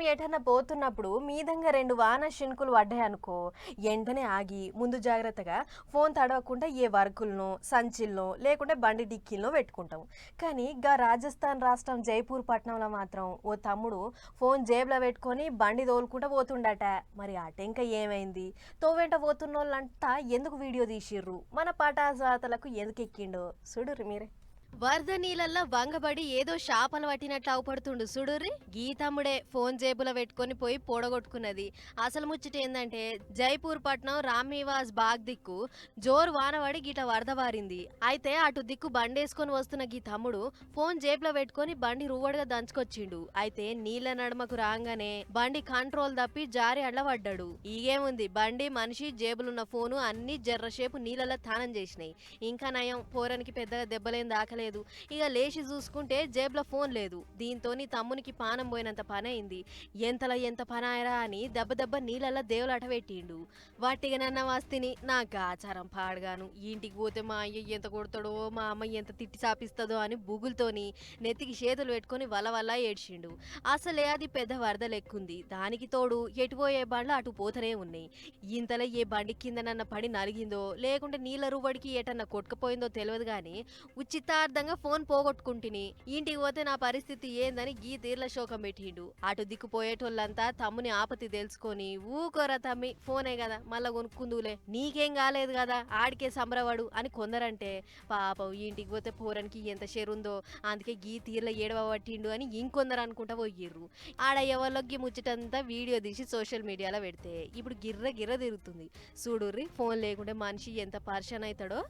మనం ఎటన్నా పోతున్నప్పుడు మీదంగా రెండు వాన శినుకులు పడ్డాయనుకో ఎండనే ఆగి ముందు జాగ్రత్తగా ఫోన్ తడవకుండా ఏ వర్కులను సంచిల్లో లేకుంటే బండి డిక్కీల్లో పెట్టుకుంటాం కానీ గా రాజస్థాన్ రాష్ట్రం జైపూర్ పట్టణంలో మాత్రం ఓ తమ్ముడు ఫోన్ జేబులో పెట్టుకొని బండి తోలుకుంటా పోతుండట. మరి అటెంక ఏమైంది? తోవెంట పోతున్న వాళ్ళంతా ఎందుకు వీడియో తీసిర్రు? మన పటాజాతలకు ఎందుకు ఎక్కిండో? చూడుర్రి మీరే. వరద నీళ్ళల్లో వంగబడి ఏదో షాపలు పట్టినట్లు అవపడుతుండు సుడుర్రి గీతమ్ముడే ఫోన్ జేబులో పెట్టుకొని పోయి పొడగొట్టుకున్నది. అసలు ముచ్చట ఏంటంటే జైపూర్ పట్నం రామ్నివాస్ బాగ్ దిక్కు జోరు వానబడి గీట వరద వారింది అయితే అటు దిక్కు బండేసుకొని వస్తున్న గీ తమ్ముడు ఫోన్ జేబులో పెట్టుకొని బండి రూవడిగా దంచుకొచ్చిండు. అయితే నీళ్ళ నడుమకు రాగానే బండి కంట్రోల్ తప్పి జారి అడ్లపడ్డాడు ఈగేముంది? బండి మనిషి జేబులున్న ఫోను అన్ని జర్రసేపు నీళ్ళలో తానం చేసినాయి. ఇంకా నయం పోరానికి పెద్దగా దెబ్బలేం దాకలేదు ఇక లేచి చూసుకుంటే జేబులో ఫోన్ లేదు. దీంతో తమ్మునికి పానం పోయినంత పనైంది. ఎంతలా ఎంత పనాయరా అని దెబ్బ దెబ్బ నీళ్ళల్లో దేవులాట పెట్టిండు. వాటిగా నన్న వాస్తిని నాకు ఆచారం పాడగాను. ఇంటికి పోతే మా అయ్య ఎంత కొడతాడో మా అమ్మ ఎంత తిట్టి చాపిస్తుందో అని బుగులతోని నెత్తికి చేతులు పెట్టుకొని వల వల్ల ఏడ్చిండు. అసలే అది పెద్ద వరద లెక్కుంది. దానికి తోడు ఎటు పోయే బండ్లు అటు పోతనే ఉన్నాయి. ఇంతలో ఏ బండి కింద నన్న పడి నలిగిందో లేకుంటే నీళ్ళ రూబడికి ఎటన్నా కొట్టుకుపోయిందో తెలియదు కానీ ఉచితార్థంగా ఫోన్ పోగొట్టుకుంటుని. ఇంటికి పోతే నా పరిస్థితి ఏందని గీ తీర్ల శోకం పెట్టిండు. అటు దిక్కుపోయేటోళ్ళంతా తమ్ముని ఆపతి తెలుసుకొని ఊకోరా తమ్మి ఫోనే కదా మళ్ళా కొనుక్కుందులే నీకేం కాలేదు కదా ఆడికే సంబరవాడు అని కొందరంటే పాపం ఇంటికి పోతే పోరానికి ఎంత షేర్ ఉందో అందుకే గీ తీర్ల ఏడవ పట్టిండు అని ఇంకొందరు అనుకుంటా పోయిర్రు. ఆడ ఎవరిలోకి ముచ్చటంతా వీడియో తీసి సోషల్ మీడియాలో పెడితే ఇప్పుడు గిర్ర గిర్ర తిరుగుతుంది. చూడుర్రి ఫోన్ లేకుంటే మనిషి ఎంత పర్షన్ అవుతాడో.